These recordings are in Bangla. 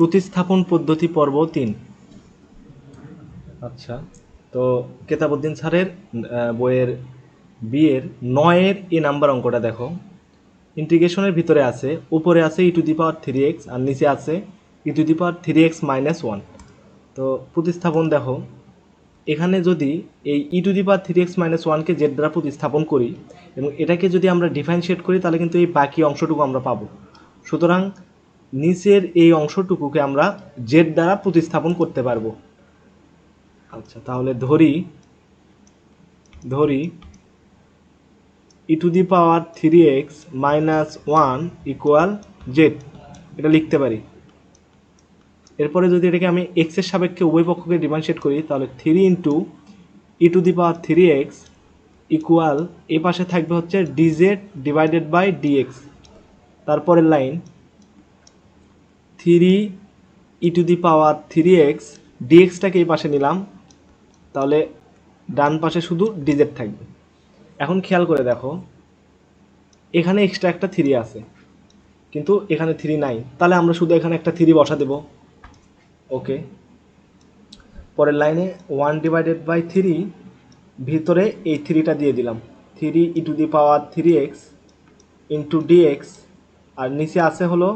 প্রতিস্থাপন পদ্ধতি পর্ব তিন। আচ্ছা তো কেতাবুদ্দিন স্যারের বইয়ের বিয়ের নয়ের এ নাম্বার অঙ্কটা দেখো। ইন্টিগ্রেশনের ভিতরে আছে, উপরে আছে e to the power three x আর নিচে আছে e to the power three x minus one তো প্রতিস্থাপন দেখো, এখানে যদি এই e to the power three x minus ওয়ানকে জেড দ্বারা প্রতিস্থাপন করি এবং এটাকে যদি আমরা ডিফারেন্সিয়েট করি, তাহলে কিন্তু এই বাকি অংশটুকু আমরা পাবো। সুতরাং নিচের এই অংশটুকুকে আমরা জেড দ্বারা প্রতিস্থাপন করতে পারব। আচ্ছা তাহলে ধরি ধরি e to the power three x minus one equal Z এটা লিখতে পারি। এরপরে যদি এটাকে আমি এক্সের সাপেক্ষে উভয় পক্ষকে ডিফারেন্সিয়েট করি, তাহলে three into e to the power three x equal এ পাশে থাকবে হচ্ছে ডিজেড ডিভাইডেড বাই ডিএক্স তারপরের line three e to the power three x ডিএক্সটাকে এই পাশে নিলাম। তাহলে ডান পাশে শুধু ডিজেড থাকবে। এখন খেয়াল করে দেখো, এখানে এক্সট্রা একটা থ্রি আছে, কিন্তু এখানে থ্রি নাই। তাহলে আমরা শুধু এখানে একটা থ্রি বসা দেব। ওকে পরের লাইনে ওয়ান ডিভাইডেড বাই থ্রি ভিতরে এই থ্রিটা দিয়ে দিলাম। Three e to the power three x into dx আর নিচে আছে হলো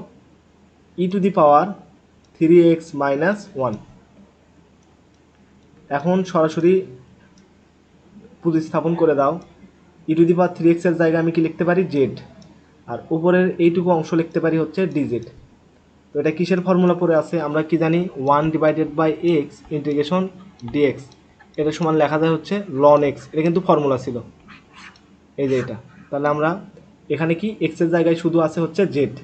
e to the power three x minus one এখন সরাসরি প্রতিস্থাপন করে দাও। ই টু দি পাওয়ার থ্রি এক্সের জায়গায় আমি কি লিখতে পারি? জেড আর উপরের এইটুকু অংশ লিখতে পারি হচ্ছে ডিজেড তো এটা কিসের ফর্মুলা পড়ে আছে? আমরা কি জানি? One divided by x integration dx এটা সমান লেখা যায় হচ্ছে লন এক্স এটা কিন্তু ফর্মুলা ছিল। এই যে এটা। তাহলে আমরা এখানে কি এক্সের জায়গায় শুধু আছে হচ্ছে জেড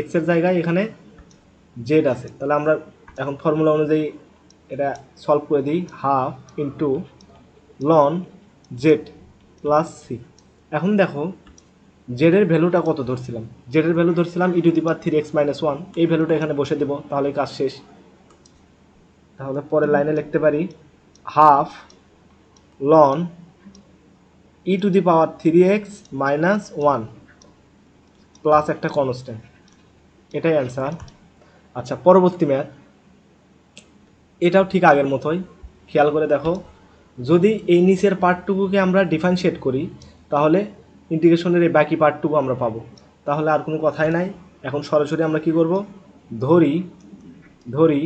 এক্সের জায়গায় এখানে জেড আছে। তাহলে আমরা এখন ফর্মুলা অনুযায়ী এটা সলভ করে দিই। Half into ln Z plus C এখন দেখো জেডের ভ্যালুটা কত ধরছিলাম? জেডের value ধরছিলাম e to the power three x minus one এই ভ্যালুটা এখানে বসে দেবো, তাহলে কাজ শেষ। তাহলে পরের লাইনে লিখতে পারি half ln e to the power three x minus one plus একটা কনস্ট্যান্ট এটাই অ্যান্সার আচ্ছা পরবর্তী ম্যাথ এটাও ঠিক আগের মতোই। খেয়াল করে দেখো, যদি এই নিচের পার্টটুকুকে আমরা ডিফারেন্সিয়েট করি, তাহলে ইন্টিগ্রেশনের এই বাকি পার্টটুকু আমরা পাবো। তাহলে আর কোনো কথাই নাই। এখন সরাসরি আমরা কি করব? ধরি ধরি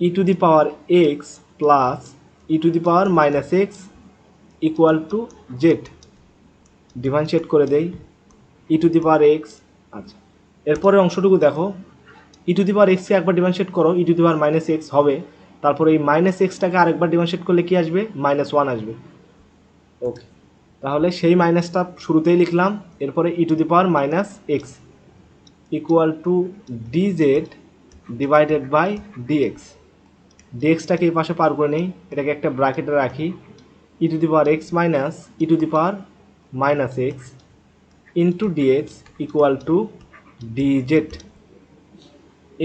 e to the power x plus e to the power minus x equal to Z differentiate করে দেই। ই টু দি পাওয়ার এক্স আচ্ছা। এরপরে অংশটুকু দেখো। ই টু দি পাওয়ার এক্সকে একবার ডিফারেন্সিয়েট করো e to the power minus x হবে। তারপরে এই মাইনাস এক্সটাকে আরেকবার ডিফারেন্সিয়েট করলে কি আসবে? মাইনাস ওয়ান আসবে। ওকে তাহলে সেই মাইনাসটা শুরুতেই লিখলাম এরপরে e to the power minus x equal to dz divided by dx ডিএক্সটাকে এই পাশে পার করে নেই এটাকে একটা ব্র্যাকেটে রাখি। E to the power x minus e to the power minus x into dx equal to dz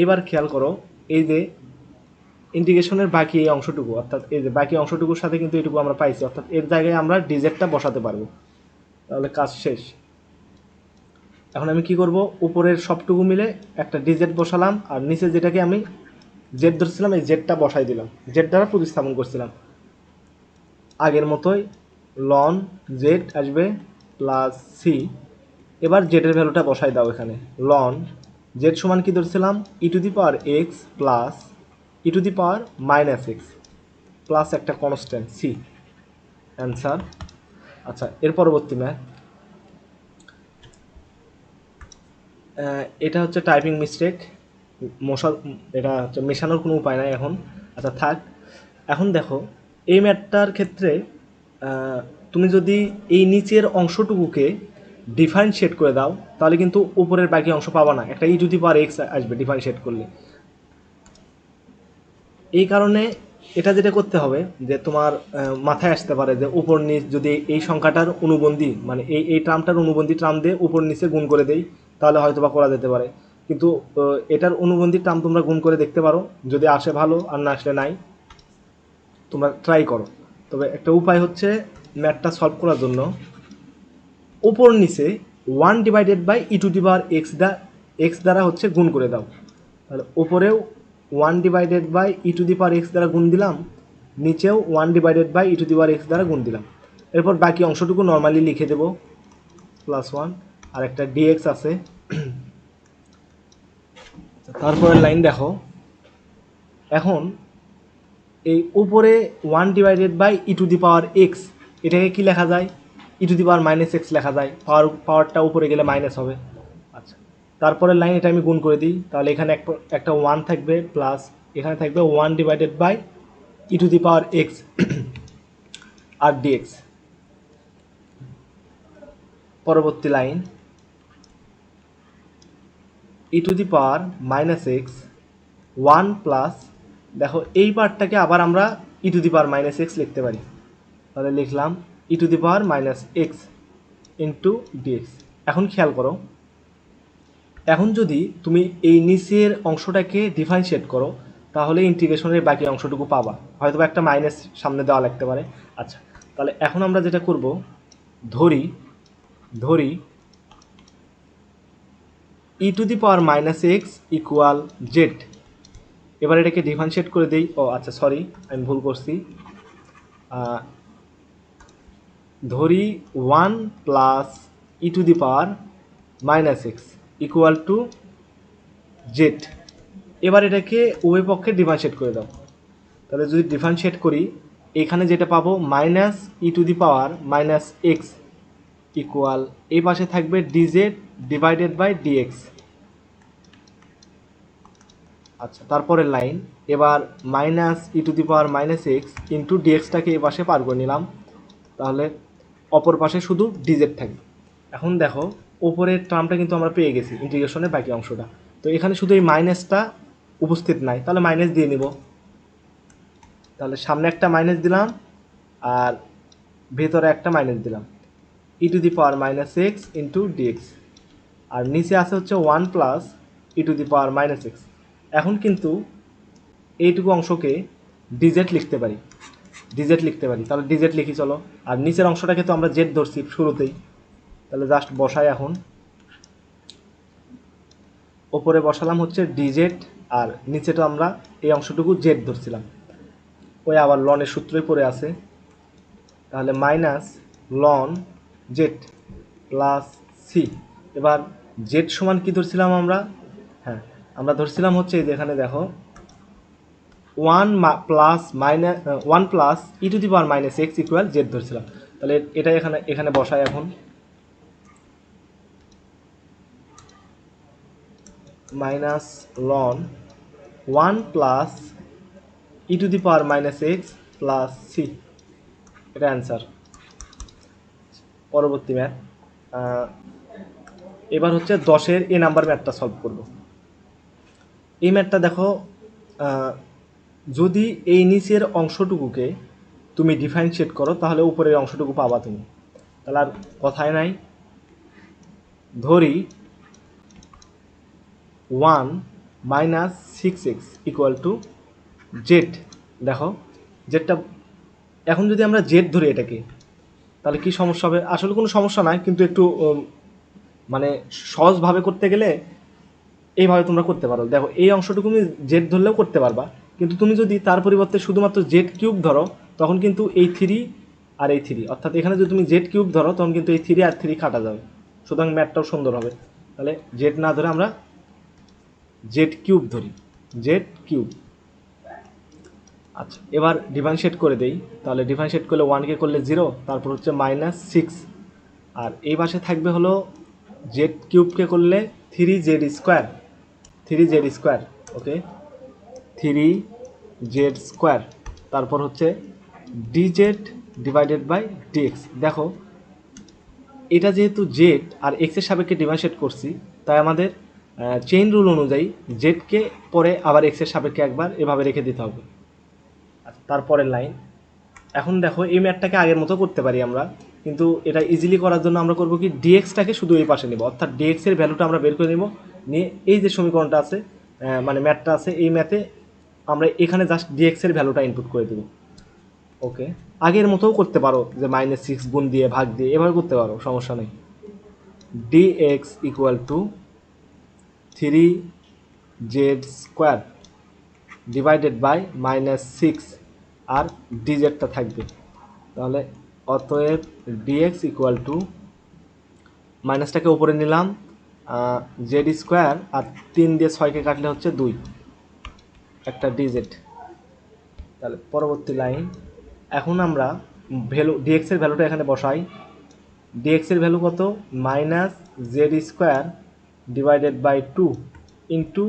এবার খেয়াল করো, এই যে ইন্টিগ্রেশনের বাকি এই অংশটুকু, অর্থাৎ এই যে বাকি অংশটুকুর সাথে কিন্তু এটুকু আমরা পাইছি, অর্থাৎ এর জায়গায় আমরা ডিজেটটা বসাতে পারব। তাহলে কাজ শেষ। এখন আমি কি করব? উপরের সবটুকু মিলে একটা ডিজেট বসালাম, আর নিচে যেটাকে আমি জেড ধরছিলাম, এই জেডটা বসাই দিলাম। জেড দ্বারা প্রতিস্থাপন করছিলাম। আগের মতোই লন জেড আসবে প্লাস সি এবার জেডের ভ্যালুটা বসাই দাও এখানে। লন জেড সমান কি ধরছিলাম? E to the power x plus e to the power minus x plus একটা কনস্ট্যান্ট সি অ্যান্সার আচ্ছা এর পরবর্তী ম্যাথ এটা হচ্ছে টাইপিং মিস্টেক মশা এটা হচ্ছে মেশানোর কোনো উপায় নাই এখন। আচ্ছা থাক। এখন দেখো, এই ম্যাথটার ক্ষেত্রে তুমি যদি এই নিচের অংশটুকুকে ডিফারেন্সিয়েট করে দাও, তাহলে কিন্তু উপরের বাকি অংশ পাবা না। একটা e to the power x আসবে ডিফারেন্সিয়েট করলে। এই কারণে এটা যেটা করতে হবে, যে তোমার মাথায় আসতে পারে যে উপর নিচ যদি এই সংখ্যাটার অনুবন্ধী মানে এই এই ট্রামটার অনুবন্ধী ট্রাম দিয়ে উপর নিচে গুণ করে দেই, তাহলে হয়তো বা করা যেতে পারে। কিন্তু এটার অনুবন্ধী ট্রাম তোমরা গুণ করে দেখতে পারো। যদি আসে ভালো, আর না আসলে নাই, তোমরা ট্রাই করো। তবে একটা উপায় হচ্ছে ম্যাথটা সলভ করার জন্য উপর নিচে one divided by e to the power x the x দ্বারা হচ্ছে গুণ করে দাও। তাহলে ওপরেও one divided by e to the power x দ্বারা গুণ দিলাম, নিচেও one divided by e to the power x দ্বারা গুণ দিলাম। এরপর বাকি অংশটুকু নর্মালি লিখে দেব। প্লাস ওয়ান আর একটা ডিএক্স আছে। তারপরের লাইন দেখো। এখন এই উপরে one divided by e to the power x এটাকে কি লেখা যায়? E to the power minus x লেখা যায়। পাওয়ার পাওয়ারটা উপরে গেলে মাইনাস হবে। আচ্ছা। তারপরের লাইন এটা আমি গুণ করে দিই। তাহলে এখানে একটা ওয়ান থাকবে প্লাস এখানে থাকবে one divided by e to the power x R dx পরবর্তী line e to the power minus x one plus দেখো এই পার্টটাকে আবার আমরা e to the power minus x লিখতে পারি। তাহলে লিখলাম e to the power minus x into dx এখন খেয়াল করো। এখন যদি তুমি এই নিচের অংশটাকে ডিফারেন্সিয়েট করো, তাহলে ইন্টিগ্রেশনের বাকি অংশটুকু পাবা। হয়তো একটা মাইনাস সামনে দেওয়া লাগতে পারে। আচ্ছা তাহলে এখন আমরা যেটা করব, ধরি ধরি e to the power minus x equal z এবার এটাকে ডিফারেন্সিয়েট করে দেই। ও আচ্ছা সরি আমি ভুল করছি। ধরি one plus e to the power minus x equal to z. এবার এটাকে উভয় পক্ষে ডিফারেন্সিয়েট করে দাও। তাহলে যদি ডিফারেন্সিয়েট করি, এখানে যেটা পাবো minus e to the power minus x equal এই পাশে থাকবে ডিজেড ডিভাইডেড বাই ডিএক্স আচ্ছা তারপরের লাইন এবার minus e to the power minus x into ডিএক্সটাকে এই পাশে পার করে নিলাম। তাহলে অপর পাশে শুধু ডিজেট থাকবে। এখন দেখো ওপরের টার্মটা কিন্তু আমরা পেয়ে গেছি ইন্টিগ্রেশনের বাকি অংশটা। তো এখানে শুধু এই মাইনাসটা উপস্থিত নাই, তাহলে মাইনাস দিয়ে নিব। তাহলে সামনে একটা মাইনাস দিলাম, আর ভেতরে একটা মাইনাস দিলাম। E to the power minus x into dx আর নিচে আছে হচ্ছে one plus e to the power minus x এখন কিন্তু এইটুকু অংশকে ডিজেট লিখতে পারি। ডিজেট লিখতে পারি। তাহলে ডিজেট লিখি, চলো। আর নিচের অংশটাকে তো আমরা জেড ধরছি শুরুতেই। তাহলে জাস্ট বসাই এখন। ওপরে বসালাম হচ্ছে ডিজেট আর নিচে তো আমরা এই অংশটুকু জেড ধরছিলাম। ওই আবার লনের সূত্রই পড়ে আছে। তাহলে minus ln z plus c এবার জেড সমান কি ধরছিলাম আমরা? হ্যাঁ আমরা ধরছিলাম হচ্ছে এই যে এখানে দেখো one plus minus one plus e to the power minus x equal z ধরছিলাম। তাহলে এটা এখানে এখানে বসাই এখন। Minus ln one plus e to the power minus x plus c এটা অ্যান্সার পরবর্তী ম্যাথ এবার হচ্ছে দশের এ নাম্বার ম্যাথটা সলভ করব। এই ম্যাথটা দেখো যদি এই নিচের অংশটুকুকে তুমি ডিফারেন্সিয়েট করো, তাহলে উপরের অংশটুকু পাবা তুমি। তাহলে আর কথায় নাই। ধরি one minus six x equal to z দেখো জেডটা এখন যদি আমরা জেড ধরি এটাকে, তাহলে কি সমস্যা হবে? আসলে কোনো সমস্যা নাই, কিন্তু একটু মানে সহজভাবে করতে গেলে এইভাবে তোমরা করতে পারো। দেখো, এই অংশটুকু তুমি জেড ধরলেও করতে পারবা। কিন্তু তুমি যদি তার পরিবর্তে শুধুমাত্র জেড কিউব ধরো, তখন কিন্তু এই থ্রি আর এই থ্রি অর্থাৎ এখানে যদি তুমি জেড কিউব ধরো, তখন কিন্তু এই থ্রি আর থ্রি কাটা যাবে। সুতরাং ম্যাটটাও সুন্দর হবে। তাহলে জেড না ধরে আমরা জেড কিউব ধরি। জেড কিউব আচ্ছা এবার ডিফারেন্সিয়েট করে দেই। তাহলে ডিফারেন্সিয়েট করলে ওয়ানকে করলে জিরো তারপর হচ্ছে মাইনাস সিক্স আর এই পাশে থাকবে হলো জেড কিউবকে করলে three z square three z square okay three z square, তারপর হচ্ছে ডিজেড ডিভাইডেড বাই ডিএক্স। দেখো, এটা যেহেতু জেড আর এক্সের সাপেক্ষে ডিফারেন্সিয়েট করছি, তাই আমাদের চেইন রুল অনুযায়ী জেডকে পরে আবার এক্সের সাপেক্ষে একবার এভাবে রেখে দিতে হবে। আচ্ছা তারপরের লাইন। এখন দেখো, এই ম্যাথটাকে আগের মতো করতে পারি আমরা, কিন্তু এটা ইজিলি করার জন্য আমরা করব কি, ডিএক্সটাকে শুধু এই পাশে নেব, অর্থাৎ ডিএক্স এর ভ্যালুটা আমরা বের করে নেব, নিয়ে এই যে সমীকরণটা আছে মানে ম্যাথটা আছে, এই ম্যাথে আমরা এখানে জাস্ট ডিএক্স এর ভ্যালুটা ইনপুট করে দেবো। ওকে আগের মতোও করতে পারো যে মাইনাস সিক্স গুণ দিয়ে ভাগ দিয়ে এভাবে করতে পারো সমস্যা নেই। Dx equal to three z square divided by minus six আর ডিজেডটা থাকবে। তাহলে অতএব ডিএক্স ইকুয়াল টু মাইনাসটাকে উপরে নিলাম জেড স্কোয়ার আর তিন দিয়ে ছয়কে কাটলে হচ্ছে দুই। একটা ডিজেড তাহলে পরবর্তী লাইন এখন আমরা ভ্যালু ডিএক্স এর ভ্যালুটা এখানে বসাই। ডিএক্স এর ভ্যালু কত? Minus z square divided by two into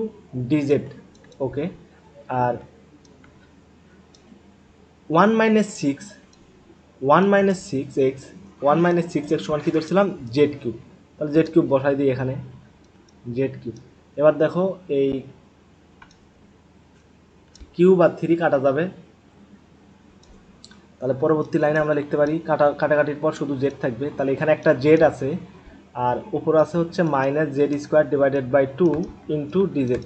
dz okay R one minus six one minus six x one minus six x সমান কী ধরছিলাম? জেড কিউব তাহলে জেড কিউব বসাই দিই এখানে। জেড কিউব এবার দেখো এই কিউব আর থ্রি কাটা যাবে। তাহলে পরবর্তী লাইনে আমরা লিখতে পারি, কাটা, কাটাকাটির পর শুধু জেড থাকবে। তাহলে এখানে একটা জেড আছে, আর উপর আছে হচ্ছে minus z square divided by two into dz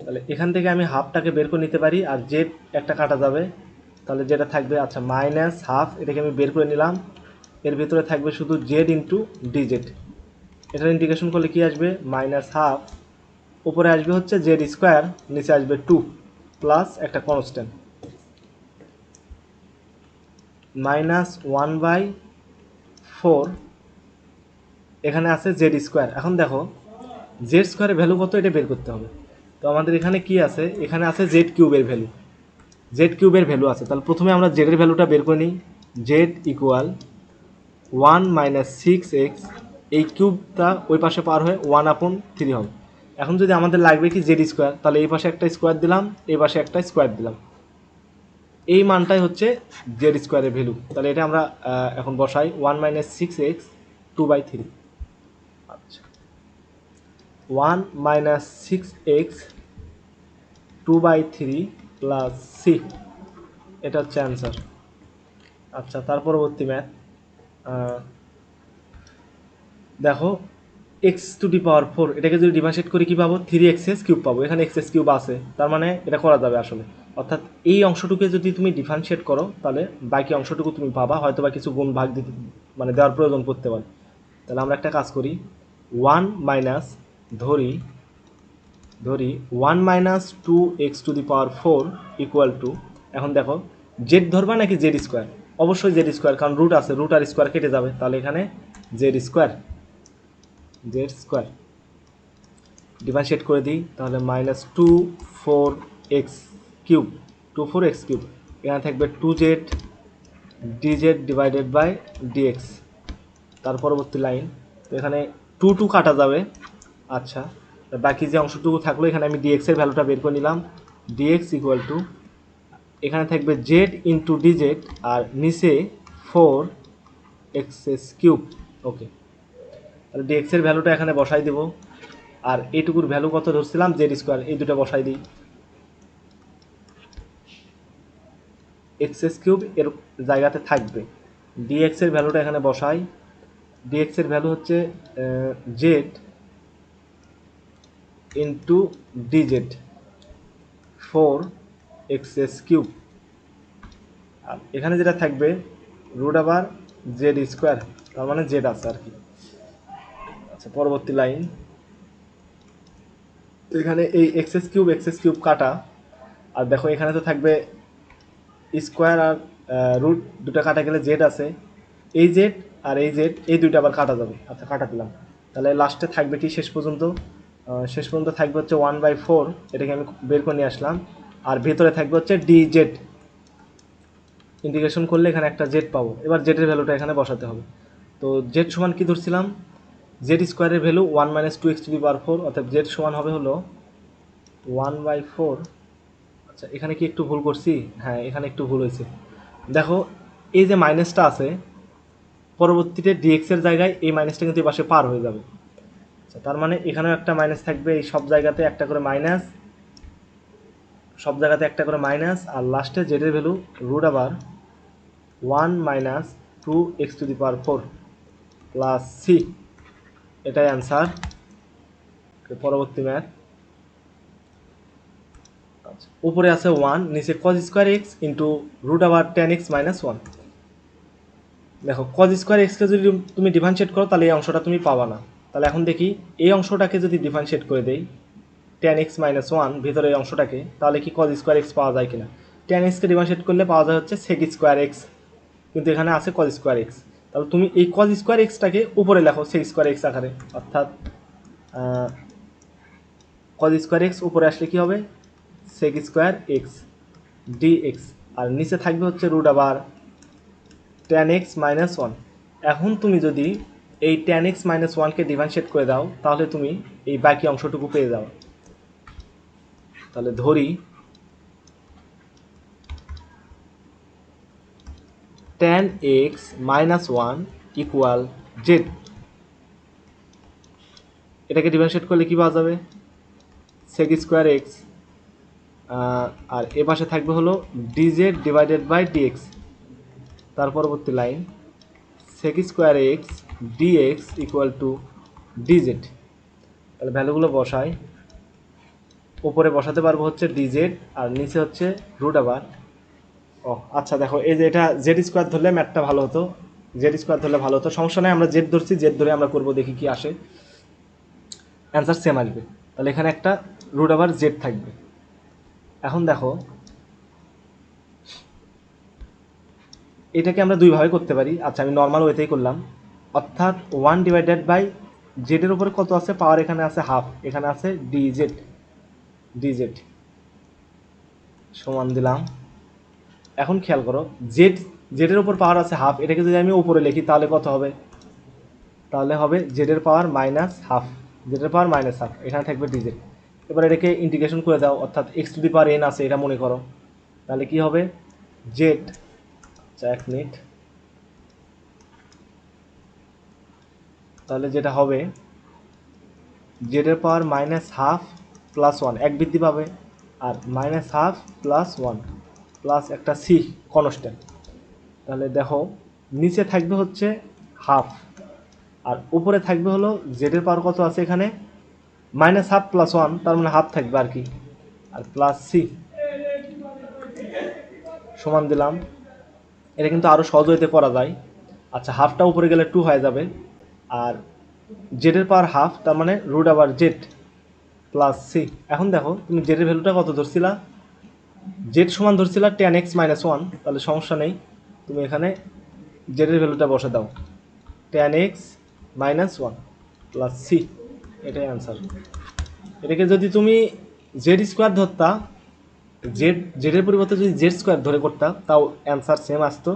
তাহলে এখান থেকে আমি হাফটাকে বের করে নিতে পারি, আর জেড একটা কাটা যাবে। তাহলে যেটা থাকবে আচ্ছা মাইনাস হাফ এটাকে আমি বের করে নিলাম। এর ভিতরে থাকবে শুধু জেড ইন্টু ডিজেড এটার ইন্টিগ্রেশন করলে কি আসবে? মাইনাস হাফ উপরে আসবে হচ্ছে জেড স্কোয়ার নিচে আসবে টু প্লাস একটা constant minus one by four এখানে আছে জেড স্কোয়ার এখন দেখো জেড স্কোয়ারের ভ্যালু কত? এটা বের করতে হবে। তো আমাদের এখানে কি আছে? এখানে আছে জেড কিউবের ভ্যালু জেড কিউবের ভ্যালু আছে। তাহলে প্রথমে আমরা জেডের ভ্যালুটা বের করে নিই। Z equal one minus six x এই কিউবটা ওই পাশে পার হয়ে ওয়ান আপন থ্রি হবে। এখন যদি আমাদের লাগবে কি জেড স্কোয়ার তাহলে এই পাশে একটা স্কোয়ার দিলাম, এই পাশে একটা স্কোয়ার দিলাম। এই মানটাই হচ্ছে জেড স্কোয়ারের ভ্যালু তাহলে এটা আমরা এখন বসাই। One minus six x two by three আচ্ছা। One minus six x two by three plus c এটা হচ্ছে অ্যান্সার আচ্ছা তার পরবর্তী ম্যাথ দেখো x to the power four এটাকে যদি ডিভাইসেট করি কী পাবো? থ্রি এক্সএস কিউব পাবো। এখানে এক্সএস কিউব আছে। তার মানে এটা করা যাবে আসলে। অর্থাৎ এই অংশটুকে যদি তুমি ডিফারেন্সিয়েট করো, তাহলে বাকি অংশটুকু তুমি পাবা। হয়তো বা কিছু গুণ ভাগ দিতে মানে দেওয়ার প্রয়োজন পড়তে পারে। তাহলে আমরা একটা কাজ করি। ওয়ান মাইনাস ধরি ধরি one minus two x to the power four equal to এখন দেখো জেড ধরবা নাকি জেড স্কোয়ার অবশ্যই জেড স্কোয়ার কারণ রুট আছে। রুট আর স্কোয়ার কেটে যাবে। তাহলে এখানে z square z square differentiate করে দিই, তাহলে minus two four x cube two four x cube এখানে থাকবে two z dz divided by dx তার পরবর্তী লাইন তো এখানে টু টু কাটা যাবে। আচ্ছা বাকি যে অংশটুকু থাকল, এখানে আমি ডিএক্স এর ভ্যালুটা বের করে নিলাম। ডিএক্স ইকুয়াল টু এখানে থাকবে জেড ইন্টু ডিজেড আর নিচে four x s cube okay তাহলে ডিএক্স এর ভ্যালুটা এখানে বসাই দেব। আর এইটুকুর ভ্যালু কত ধরছিলাম? জেড স্কোয়ার এই দুটো বসাই দিই। এক্স এস কিউব এর জায়গাতে থাকবে। ডিএক্স এর ভ্যালুটা এখানে বসাই। ডিএক্স এর ভ্যালু হচ্ছে z into dz four x s cube আর এখানে যেটা থাকবে রুট আবার জেড স্কোয়ার তার মানে জেড আছে আর কি। আচ্ছা পরবর্তী লাইন। তো এখানে এই এক্সএস কিউব এক্সএস কিউব কাটা। আর দেখো, এখানে তো থাকবে স্কোয়ার আর রুট দুটো কাটা গেলে জেড আছে। এই জেড আর এই জেড এই দুইটা আবার কাটা যাবে। আচ্ছা কাটা দিলাম। তাহলে লাস্টে থাকবে কি শেষ পর্যন্ত? শেষ পর্যন্ত থাকবে হচ্ছে ওয়ান বাই ফোর এটাকে আমি বের করে নিয়ে আসলাম। আর ভেতরে থাকবে হচ্ছে ডি জেড ইন্টিগ্রেশন করলে এখানে একটা জেড পাবো। এবার জেডের ভ্যালুটা এখানে বসাতে হবে। তো জেড সমান কি ধরছিলাম? জেড স্কোয়ারের value one minus two x to power four অর্থাৎ জেড সমান হবে হলো ওয়ান বাই ফোর আচ্ছা এখানে কি একটু ভুল করছি? হ্যাঁ এখানে একটু ভুল হয়েছে। দেখো, এই যে মাইনাসটা আছে, পরবর্তীতে ডিএক্স এর জায়গায় এই মাইনাসটা কিন্তু এই পাশে পার হয়ে যাবে। আচ্ছা তার মানে এখানেও একটা মাইনাস থাকবে, এই সব জায়গাতে একটা করে মাইনাস সব জায়গাতে একটা করে মাইনাস আর লাস্টে জেডের ভ্যালু রুট আবার one minus two x to the power four plus c এটাই অ্যান্সার পরবর্তী ম্যাথ আচ্ছা উপরে আছে ওয়ান নিচে cos square x into root আবার টেন এক্স মাইনাস ওয়ান দেখো কজ স্কোয়ার এক্সকে যদি তুমি ডিফারেন্সিয়েট করো, তাহলে এই অংশটা তুমি পাবা না। তাহলে এখন দেখি, এই অংশটাকে যদি ডিফারেন্সিয়েট করে দেই টেন এক্স মাইনাস ওয়ান ভিতরে এই অংশটাকে, তাহলে কি কজ স্কোয়ার এক্স পাওয়া যায় কিনা? টেন এক্সকে ডিফারেন্সিয়েট করলে পাওয়া যায় হচ্ছে সেক স্কোয়ার এক্স কিন্তু এখানে আছে কজ স্কোয়ার এক্স তাহলে তুমি এই কজ স্কোয়ার এক্সটাকে উপরে লেখো সেক স্কোয়ার এক্স আকারে। অর্থাৎ কজ স্কোয়ার এক্স উপরে আসলে কি হবে? Sec square x d x আর নিচে থাকবে হচ্ছে রুট আবার টেন এক্স মাইনাস ওয়ান এখন তুমি যদি এই টেন এক্স মাইনাস ওয়ানকে ডিফারেন্সিয়েট করে দাও, তাহলে তুমি এই বাকি অংশটুকু পেয়ে যাও। তাহলে ধরি ten x minus one equal z এটাকে ডিফারেন্সিয়েট করলে কি পাওয়া যাবে? সেক স্কোয়ার এক্স আর এ পাশে থাকবে হলো ডিজেড ডিভাইডেড বাই ডিএক্স তার পরবর্তী line sec square x dx equal to dz তাহলে ভ্যালুগুলো বসাই। উপরে বসাতে পারব হচ্ছে ডিজেড আর নিচে হচ্ছে রুট আবার। ও আচ্ছা দেখো, এই যে এটা জেড স্কোয়ার ধরলে ম্যাথটা ভালো হতো। জেড স্কোয়ার ধরলে ভালো হতো। সমস্যা নেই, আমরা জেড ধরছি জেড ধরে আমরা করব, দেখি কি আসে। অ্যান্সার সেম আসবে। তাহলে এখানে একটা রুট আবার জেড থাকবে। এখন দেখো, এটাকে আমরা দুইভাবে করতে পারি। আচ্ছা আমি নর্মাল ওয়েতেই করলাম। অর্থাৎ ওয়ান ডিভাইডেড বাই জেডের উপরে কত আছে? পাওয়ার এখানে আছে হাফ এখানে আছে ডিজেড ডিজেড সমান দিলাম। এখন খেয়াল করো, জেড, জেডের উপর পাওয়ার আছে হাফ, এটাকে যদি আমি উপরে লিখি, তাহলে কত হবে? তাহলে হবে জেডের পাওয়ার মাইনাস হাফ, জেডের পাওয়ার মাইনাস হাফ, এখানে থাকবে ডিজেড এবার এটাকে ইন্টিগ্রেশন করে দাও, অর্থাৎ x to the power n আছে, এটা মনে করো। তাহলে কি হবে? জেড আচ্ছা এক মিনিট। তাহলে যেটা হবে, জেডের power minus half plus one, এক বৃদ্ধি পাবে, আর minus half plus one. Plus একটা সি কনস্ট্যান্ট তাহলে দেখো, নিচে থাকবে হচ্ছে হাফ আর উপরে থাকবে হলো জেডের পাওয়ার কত আছে এখানে? মাইনাস হাফ প্লাস ওয়ান তার মানে হাফ থাকবে আর কি। আর প্লাস সি সমান দিলাম। এটা কিন্তু আরও সহজ হইতে করা যায়। আচ্ছা হাফটা উপরে গেলে টু হয়ে যাবে। আর জেডের পাওয়ার হাফ তার মানে রুট আবার জেড প্লাস সি এখন দেখো, তুমি জেডের ভ্যালুটা কত ধরছিলা? জেড সমান ধরছিলা টেন এক্স মাইনাস ওয়ান তাহলে সমস্যা নেই। তুমি এখানে জেডের ভ্যালুটা বসে দাও। Ten x minus one plus c এটাই অ্যান্সার এটাকে যদি তুমি জেড স্কোয়ার ধরতা জেড জেডের পরিবর্তে যদি জেড স্কোয়ার ধরে করতাম তাও অ্যান্সার সেম আসতো।